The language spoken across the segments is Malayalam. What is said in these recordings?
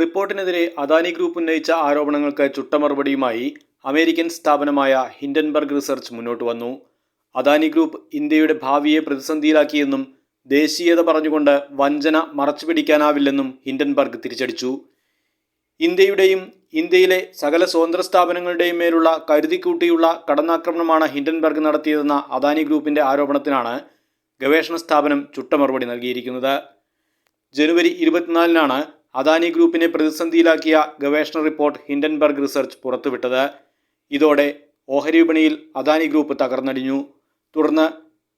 റിപ്പോർട്ടിനെതിരെ അദാനി ഗ്രൂപ്പ് ഉന്നയിച്ച ആരോപണങ്ങൾക്ക് ചുട്ട മറുപടിയുമായി അമേരിക്കൻ സ്ഥാപനമായ ഹിൻഡൻബർഗ് റിസർച്ച് മുന്നോട്ട് വന്നു. അദാനി ഗ്രൂപ്പ് ഇന്ത്യയുടെ ഭാവിയെ പ്രതിസന്ധിയിലാക്കിയെന്നും ദേശീയത പറഞ്ഞുകൊണ്ട് വഞ്ചന മറച്ചുപിടിക്കാനാവില്ലെന്നും ഹിൻഡൻബർഗ് തിരിച്ചടിച്ചു. ഇന്ത്യയുടെയും ഇന്ത്യയിലെ സകല സ്വതന്ത്ര സ്ഥാപനങ്ങളുടെയും മേലുള്ള കരുതിക്കൂട്ടിയുള്ള കടന്നാക്രമണമാണ് ഹിൻഡൻബർഗ് നടത്തിയതെന്ന അദാനി ഗ്രൂപ്പിന്റെ ആരോപണത്തിനാണ് ഗവേഷണ സ്ഥാപനം ചുട്ട മറുപടി നൽകിയിരിക്കുന്നത്. ജനുവരി ഇരുപത്തിനാലിനാണ് അദാനി ഗ്രൂപ്പിനെ പ്രതിസന്ധിയിലാക്കിയ ഗവേഷണ റിപ്പോർട്ട് ഹിൻഡൻബർഗ് റിസർച്ച് പുറത്തുവിട്ടത്. ഇതോടെ ഓഹരി വിപണിയിൽ അദാനി ഗ്രൂപ്പ് തകർന്നടിഞ്ഞു. തുടർന്ന്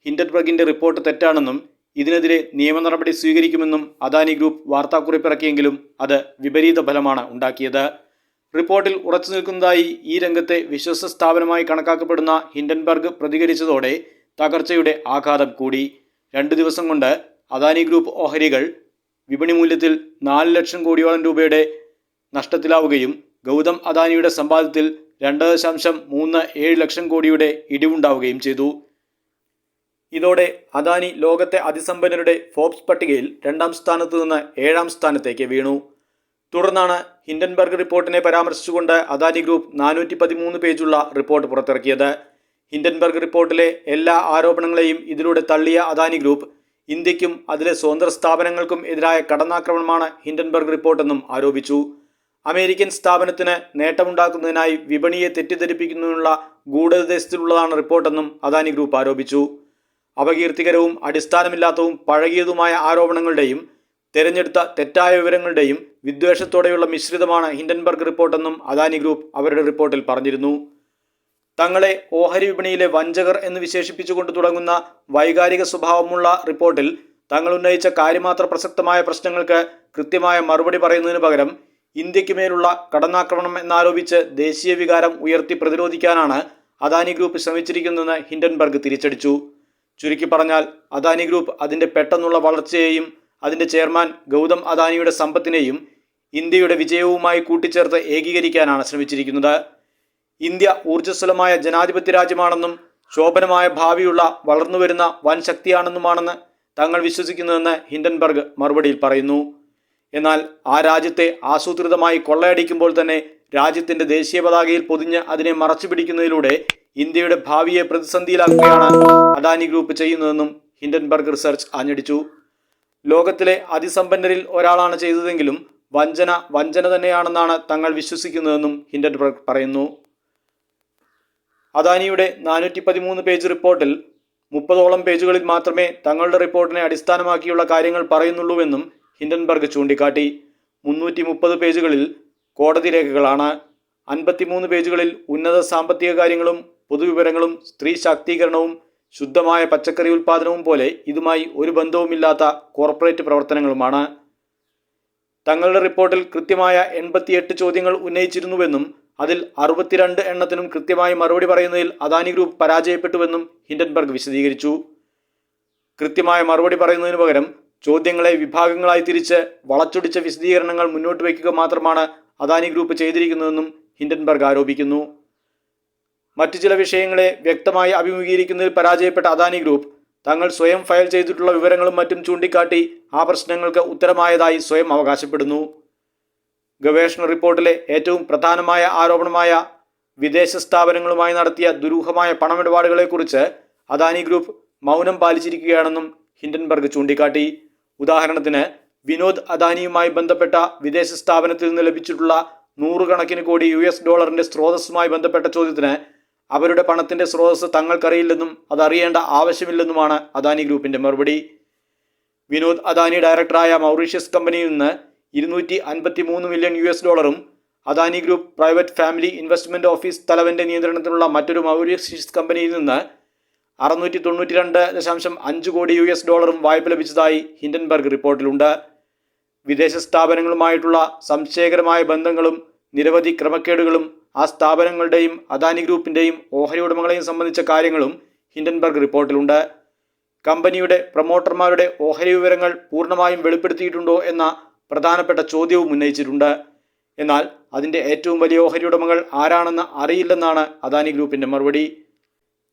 ഹിൻഡൻബർഗിന്റെ റിപ്പോർട്ട് തെറ്റാണെന്നും ഇതിനെതിരെ നിയമ നടപടി സ്വീകരിക്കുമെന്നും അദാനി ഗ്രൂപ്പ് വാർത്താക്കുറിപ്പിറക്കിയെങ്കിലും അത് വിപരീത ഫലമാണ് ഉണ്ടാക്കിയത്. റിപ്പോർട്ടിൽ ഉറച്ചു നിൽക്കുന്നതായി ഈ രംഗത്തെ വിശ്വസ്ത സ്ഥാപനമായി കണക്കാക്കപ്പെടുന്ന ഹിൻഡൻബർഗ് പ്രതികരിച്ചതോടെ തകർച്ചയുടെ ആഘാതം കൂടി. രണ്ട് ദിവസം കൊണ്ട് അദാനി ഗ്രൂപ്പ് ഓഹരികൾ വിപണി മൂല്യത്തിൽ നാല് ലക്ഷം കോടിയോളം രൂപയുടെ നഷ്ടത്തിലാവുകയും ഗൗതം അദാനിയുടെ സമ്പാദ്യത്തിൽ രണ്ട് ദശാംശം മൂന്ന് ഏഴ് ലക്ഷം കോടിയുടെ ഇടിവുണ്ടാവുകയും ചെയ്തു. ഇതോടെ അദാനി ലോകത്തെ അതിസമ്പന്നരുടെ ഫോബ്സ് പട്ടികയിൽ രണ്ടാം സ്ഥാനത്ത് നിന്ന് ഏഴാം സ്ഥാനത്തേക്ക് വീണു. തുടർന്നാണ് ഹിൻഡൻബർഗ് റിപ്പോർട്ടിനെ പരാമർശിച്ചുകൊണ്ട് അദാനി ഗ്രൂപ്പ് നാനൂറ്റി പതിമൂന്ന് പേജുള്ള റിപ്പോർട്ട് പുറത്തിറക്കിയത്. ഹിൻഡൻബർഗ് റിപ്പോർട്ടിലെ എല്ലാ ആരോപണങ്ങളെയും ഇതിലൂടെ തള്ളിയ അദാനി ഗ്രൂപ്പ് ഇന്ത്യക്കും അതിലെ സ്വതന്ത്ര സ്ഥാപനങ്ങൾക്കും എതിരായ കടന്നാക്രമണമാണ് ഹിൻഡൻബർഗ് റിപ്പോർട്ടെന്നും ആരോപിച്ചു. അമേരിക്കൻ സ്ഥാപനത്തിന് നേട്ടമുണ്ടാക്കുന്നതിനായി വിപണിയെ തെറ്റിദ്ധരിപ്പിക്കുന്നതിനുള്ള ഗൂഢോദ്ദേശത്തിലുള്ളതാണ് റിപ്പോർട്ടെന്നും അദാനി ഗ്രൂപ്പ് ആരോപിച്ചു. അപകീർത്തികരവും അടിസ്ഥാനമില്ലാത്തതും പഴകിയതുമായ ആരോപണങ്ങളുടെയും തെരഞ്ഞെടുത്ത തെറ്റായ വിവരങ്ങളുടെയും വിദ്വേഷത്തോടെയുള്ള മിശ്രിതമാണ് ഹിൻഡൻബർഗ് റിപ്പോർട്ടെന്നും അദാനി ഗ്രൂപ്പ് അവരുടെ റിപ്പോർട്ടിൽ പറഞ്ഞിരുന്നു. തങ്ങളെ ഓഹരി വിപണിയിലെ വഞ്ചകർ എന്ന് വിശേഷിപ്പിച്ചുകൊണ്ട് തുടങ്ങുന്ന വൈകാരിക സ്വഭാവമുള്ള റിപ്പോർട്ടിൽ തങ്ങൾ ഉന്നയിച്ച കാര്യമാത്ര പ്രസക്തമായ പ്രശ്നങ്ങൾക്ക് കൃത്യമായ മറുപടി പറയുന്നതിന് പകരം ഇന്ത്യയ്ക്ക് മേലുള്ള കടന്നാക്രമണം എന്നാരോപിച്ച് ദേശീയ വികാരം ഉയർത്തി പ്രതിരോധിക്കാനാണ് അദാനി ഗ്രൂപ്പ് ശ്രമിച്ചിരിക്കുന്നതെന്ന് ഹിൻഡൻബർഗ് തിരിച്ചടിച്ചു. ചുരുക്കി പറഞ്ഞാൽ അദാനി ഗ്രൂപ്പ് അതിന്റെ പെട്ടെന്നുള്ള വളർച്ചയെയും അതിന്റെ ചെയർമാൻ ഗൗതം അദാനിയുടെ സമ്പത്തിനെയും ഇന്ത്യയുടെ വിജയവുമായി കൂട്ടിച്ചേർത്ത് ഏകീകരിക്കാനാണ് ശ്രമിച്ചിരിക്കുന്നത്. ഇന്ത്യ ഊർജസ്വലമായ ജനാധിപത്യ രാജ്യമാണെന്നും ശോഭനമായ ഭാവിയുള്ള വളർന്നുവരുന്ന വൻ ശക്തിയാണെന്നുമാണെന്ന് തങ്ങൾ വിശ്വസിക്കുന്നതെന്ന് ഹിൻഡൻബർഗ് മറുപടിയിൽ പറയുന്നു. എന്നാൽ ആ രാജ്യത്തെ ആസൂത്രിതമായി കൊള്ളയടിക്കുമ്പോൾ തന്നെ രാജ്യത്തിന്റെ ദേശീയ പതാകയിൽ പൊതിഞ്ഞ് അതിനെ മറച്ചു പിടിക്കുന്നതിലൂടെ ഇന്ത്യയുടെ ഭാവിയെ പ്രതിസന്ധിയിലാക്കുകയാണ് അദാനി ഗ്രൂപ്പ് ചെയ്യുന്നതെന്നും ഹിൻഡൻബർഗ് റിസർച്ച് ആഞ്ഞടിച്ചു. ലോകത്തിലെ അതിസമ്പന്നരിൽ ഒരാളാണ് ചെയ്തതെങ്കിലും വഞ്ചന വഞ്ചന തന്നെയാണെന്നാണ് തങ്ങൾ വിശ്വസിക്കുന്നതെന്നും ഹിൻഡൻബർഗ് പറയുന്നു. അദാനിയുടെ നാനൂറ്റി പതിമൂന്ന് പേജ് റിപ്പോർട്ടിൽ മുപ്പതോളം പേജുകളിൽ മാത്രമേ തങ്ങളുടെ റിപ്പോർട്ടിനെ അടിസ്ഥാനമാക്കിയുള്ള കാര്യങ്ങൾ പറയുന്നുള്ളൂവെന്നും ഹിൻഡൻബർഗ് ചൂണ്ടിക്കാട്ടി. മുന്നൂറ്റി മുപ്പത് പേജുകളിൽ കോടതി രേഖകളാണ്. അൻപത്തിമൂന്ന് പേജുകളിൽ ഉന്നത സാമ്പത്തിക കാര്യങ്ങളും പൊതുവിവരങ്ങളും സ്ത്രീ ശാക്തീകരണവും ശുദ്ധമായ പച്ചക്കറി ഉൽപ്പാദനവും പോലെ ഇതുമായി ഒരു ബന്ധവുമില്ലാത്ത കോർപ്പറേറ്റ് പ്രവർത്തനങ്ങളുമാണ്. തങ്ങളുടെ റിപ്പോർട്ടിൽ കൃത്യമായ എൺപത്തിയെട്ട് ചോദ്യങ്ങൾ ഉന്നയിച്ചിരുന്നുവെന്നും അതിൽ അറുപത്തിരണ്ട് എണ്ണത്തിനും കൃത്യമായി മറുപടി പറയുന്നതിൽ അദാനി ഗ്രൂപ്പ് പരാജയപ്പെട്ടുവെന്നും ഹിൻഡൻബർഗ് വിശദീകരിച്ചു. കൃത്യമായ മറുപടി പറയുന്നതിന് പകരം ചോദ്യങ്ങളെ വിഭാഗങ്ങളായി തിരിച്ച് വളച്ചൊടിച്ച വിശദീകരണങ്ങൾ മുന്നോട്ട് വയ്ക്കുക മാത്രമാണ് അദാനി ഗ്രൂപ്പ് ചെയ്തിരിക്കുന്നതെന്നും ഹിൻഡൻബർഗ് ആരോപിക്കുന്നു. മറ്റു ചില വിഷയങ്ങളെ വ്യക്തമായി അഭിമുഖീകരിക്കുന്നതിൽ പരാജയപ്പെട്ട അദാനി ഗ്രൂപ്പ് തങ്ങൾ സ്വയം ഫയൽ ചെയ്തിട്ടുള്ള വിവരങ്ങളും മറ്റും ചൂണ്ടിക്കാട്ടി ആ പ്രശ്നങ്ങൾക്ക് ഉത്തരമായതായി സ്വയം അവകാശപ്പെടുന്നു. ഗവേഷണ റിപ്പോർട്ടിലെ ഏറ്റവും പ്രധാനമായ ആരോപണമായ വിദേശ സ്ഥാപനങ്ങളുമായി നടത്തിയ ദുരൂഹമായ പണമിടപാടുകളെക്കുറിച്ച് അദാനി ഗ്രൂപ്പ് മൗനം പാലിച്ചിരിക്കുകയാണെന്നും ഹിൻഡൻബർഗ് ചൂണ്ടിക്കാട്ടി. ഉദാഹരണത്തിന് വിനോദ് അദാനിയുമായി ബന്ധപ്പെട്ട വിദേശ സ്ഥാപനത്തിൽ നിന്ന് ലഭിച്ചിട്ടുള്ള നൂറുകണക്കിന് കോടി യു എസ് ഡോളറിന്റെ സ്രോതസ്സുമായി ബന്ധപ്പെട്ട ചോദ്യത്തിന് അവരുടെ പണത്തിന്റെ സ്രോതസ് തങ്ങൾക്കറിയില്ലെന്നും അതറിയേണ്ട ആവശ്യമില്ലെന്നുമാണ് അദാനി ഗ്രൂപ്പിന്റെ മറുപടി. വിനോദ് അദാനി ഡയറക്ടറായ മൗറീഷ്യസ് കമ്പനിയിൽ നിന്ന് ഇരുന്നൂറ്റി അൻപത്തി മൂന്ന് മില്യൺ യു എസ് ഡോളറും Adani group private family investment office തലവന്റെ നിയന്ത്രണത്തിലുള്ള മറ്റൊരു മൗരീഷ്യസ് കമ്പനിയിൽ നിന്ന് അറുന്നൂറ്റി തൊണ്ണൂറ്റി രണ്ട് ദശാംശം അഞ്ച് കോടി യു എസ് ഡോളറും വായ്പ ലഭിച്ചതായി ഹിൻഡൻബർഗ് റിപ്പോർട്ടിലുണ്ട്. വിദേശ സ്ഥാപനങ്ങളുമായിട്ടുള്ള സംശയകരമായ ബന്ധങ്ങളും നിരവധി ക്രമക്കേടുകളും ആ സ്ഥാപനങ്ങളുടെയും അദാനി ഗ്രൂപ്പിന്റെയും ഓഹരി ഉടമകളെയും സംബന്ധിച്ച കാര്യങ്ങളും ഹിൻഡൻബർഗ് റിപ്പോർട്ടിലുണ്ട്. കമ്പനിയുടെ പ്രൊമോട്ടർമാരുടെ ഓഹരി വിവരങ്ങൾ പൂർണമായും വെളിപ്പെടുത്തിയിട്ടുണ്ടോ എന്ന പ്രധാനപ്പെട്ട ചോദ്യവും ഉന്നയിച്ചിട്ടുണ്ട്. എന്നാൽ അതിന്റെ ഏറ്റവും വലിയ ഓഹരി ഉടമകൾ ആരാണെന്ന് അറിയില്ലെന്നാണ് അദാനി ഗ്രൂപ്പിന്റെ മറുപടി.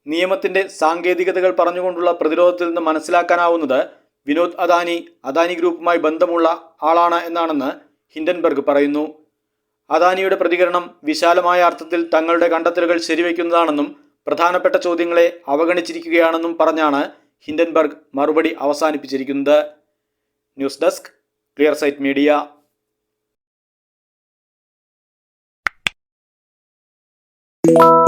നിയമത്തിന്റെ സാങ്കേതികതകൾ പറഞ്ഞുകൊണ്ടുള്ള പ്രതിരോധത്തിൽ നിന്ന് മനസ്സിലാക്കാനാവുന്നത് വിനോദ് അദാനി അദാനി ഗ്രൂപ്പുമായി ബന്ധമുള്ള ആളാണ് എന്നാണെന്ന് ഹിൻഡൻബർഗ് പറയുന്നു. അദാനിയുടെ പ്രതികരണം വിശാലമായ അർത്ഥത്തിൽ തങ്ങളുടെ കണ്ടെത്തലുകൾ ശരിവയ്ക്കുന്നതാണെന്നും പ്രധാനപ്പെട്ട ചോദ്യങ്ങളെ അവഗണിച്ചിരിക്കുകയാണെന്നും പറഞ്ഞാണ് ഹിൻഡൻബർഗ് മറുപടി അവസാനിപ്പിച്ചിരിക്കുന്നത്. News desk clear sight media you